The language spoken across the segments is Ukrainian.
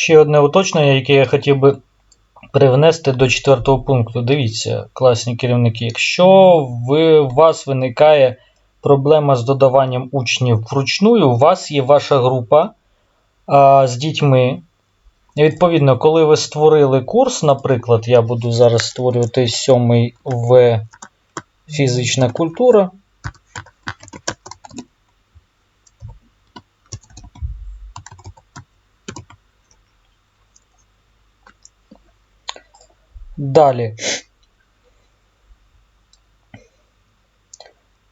Ще одне уточнення, яке я хотів би привнести до четвертого пункту. Дивіться, класні керівники, якщо ви, у вас виникає проблема з додаванням учнів вручную, у вас є ваша група а, з дітьми. І відповідно, коли ви створили курс, наприклад, я буду зараз створювати сьомий В фізична культура. Далі.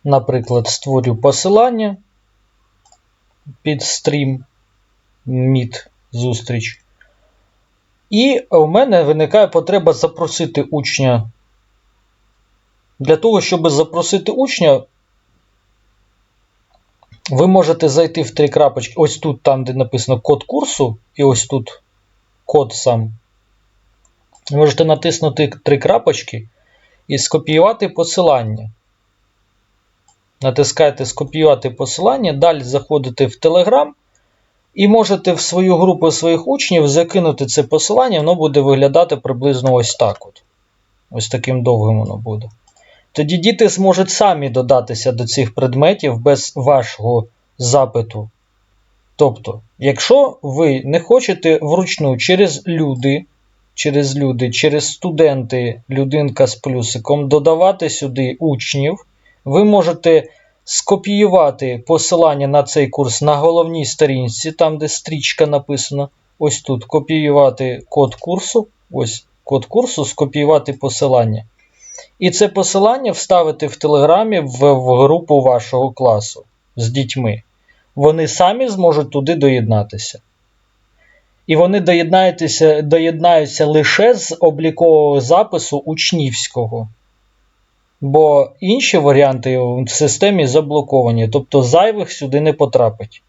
Наприклад, створю посилання під стрім Meet зустріч. І у мене виникає потреба запросити учня. Для того, щоб запросити учня, ви можете зайти в три крапочки. Ось тут, там, де написано код курсу, і ось тут код сам. Можете натиснути три крапочки і скопіювати посилання. Натискаєте скопіювати посилання, далі заходите в Telegram і можете в свою групу своїх учнів закинути це посилання, воно буде виглядати приблизно ось так. От. Ось таким довгим воно буде. Тоді діти зможуть самі додатися до цих предметів без вашого запиту. Тобто, якщо ви не хочете вручну через люди, через люди, через студенти, людинка з плюсиком, додавати сюди учнів, ви можете скопіювати посилання на цей курс на головній сторінці, там, де стрічка написана. Ось тут копіювати код курсу. Ось код курсу, скопіювати посилання. І це посилання вставити в Телеграмі в, в групу вашого класу з дітьми. Вони самі зможуть туди доєднатися. І вони доєднаються, доєднаються лише з облікового запису учнівського. Бо інші варіанти в системі заблоковані, тобто зайвих сюди не потрапить.